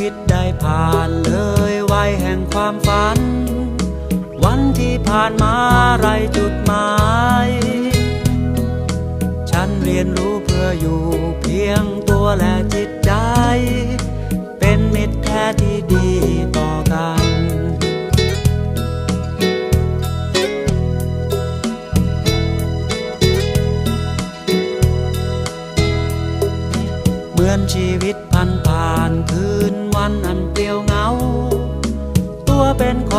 วิตได้ผ่านเลยวัยแห่งความฝัน วันที่ผ่านมาไรจุดหมาย ฉันเรียนรู้เพื่ออยู่เพียงตัวและจิตใจ เป็นมิตรแท้ที่ดีต่อกันเหมือนชีวิต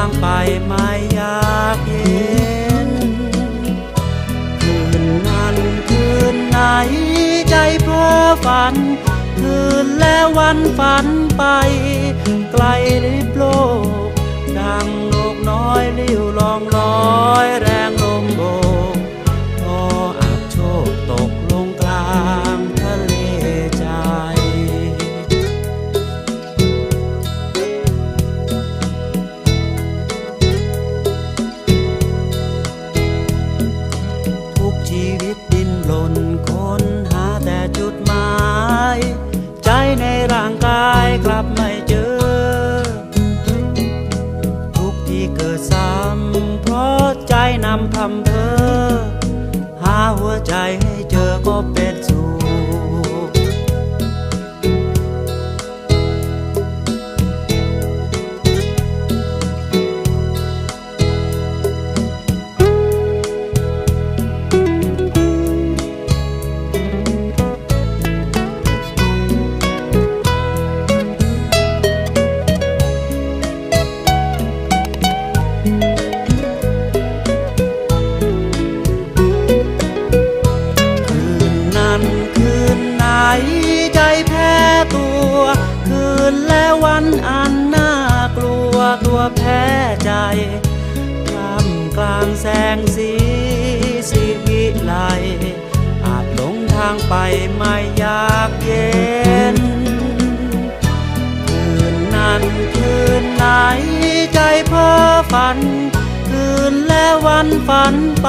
างไปไม่อยากเห็น คืนนั้นคืนไหนใจเพ้อฝัน คืนและวันฝันไป แพ้ใจท่ามกลางแสงสีสีวิไลอาจหลงทางไปไม่อยากเย็น คืนนั้นคืนไหนใจเพ้อฝัน คืนและวันฝันไป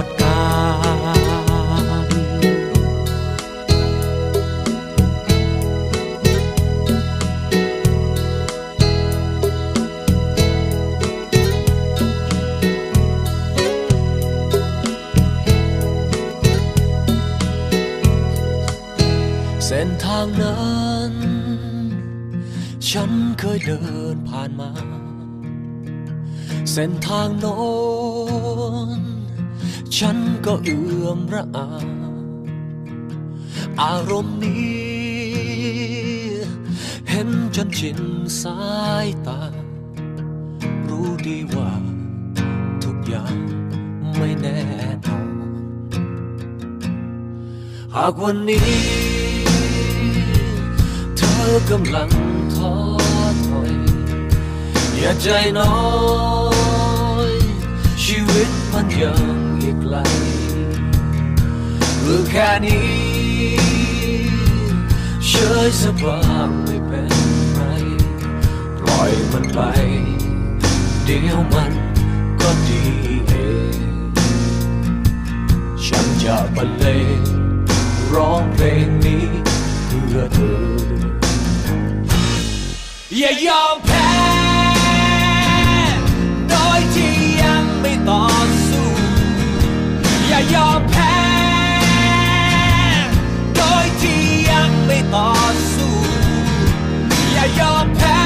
ด ส้นทางนั้น ฉันเคยเดินผ่านมา เส้นทางโน้น ฉันก็เอื้อมระอา อารมณ์นี้ เห็นจนชินสายตา รู้ดีว่า ทุกอย่างไม่แน่นอนหากวันนี้ อกำลังท้อถอย อย่าใจน้อย ชีวิตมันยังอีกไกลหรือแค่นี้เฉยสบายไม่เป็นไรปล่อยมันไป เดี๋ยวมันก็ดีเองฉันจะบรรเลงร้องเพลงนี้เพื่อเธอ อย่ายอมแพ้ โดยที่ยังไม่ต่อสู้ อย่ายอมแพ้ โดยที่ยังไม่ต่อสู้ อย่ายอมแพ้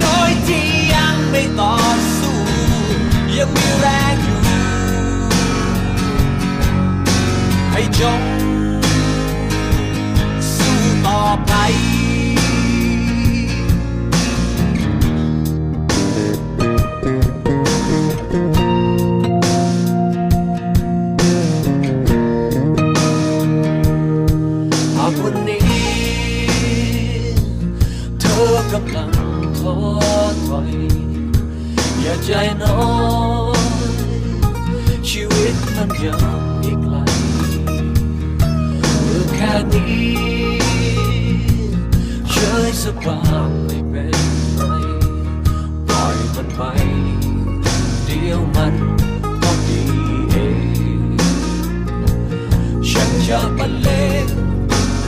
โดยที่ยังไม่ต่อสู้ ยังมีแรงอยู่ ให้จงสู้ต่อไป กำลังท้อถอย อย่าใจน้อย ชีวิตมันยังอีกไกลเมื่อแค่นี้เฉยสบายไม่เป็นไรปล่อยมันไป เดี๋ยวมันต้องดีเองฉันจะบรรเลง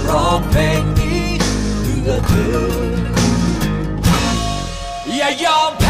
ร้องเพลงนี้เพื่อเธอ อ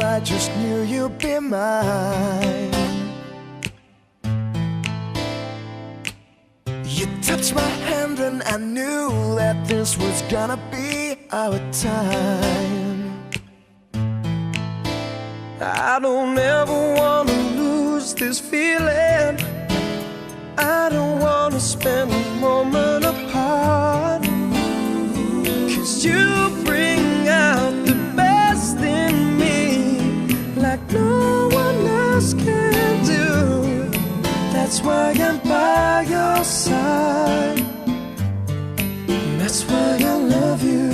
I just knew you'd be mine. You touched my hand, and I knew that this was gonna be our time. I don't ever wanna lose this feeling. I don't wanna spend a moment apart. that's why I'm by your side. And that's why I love you.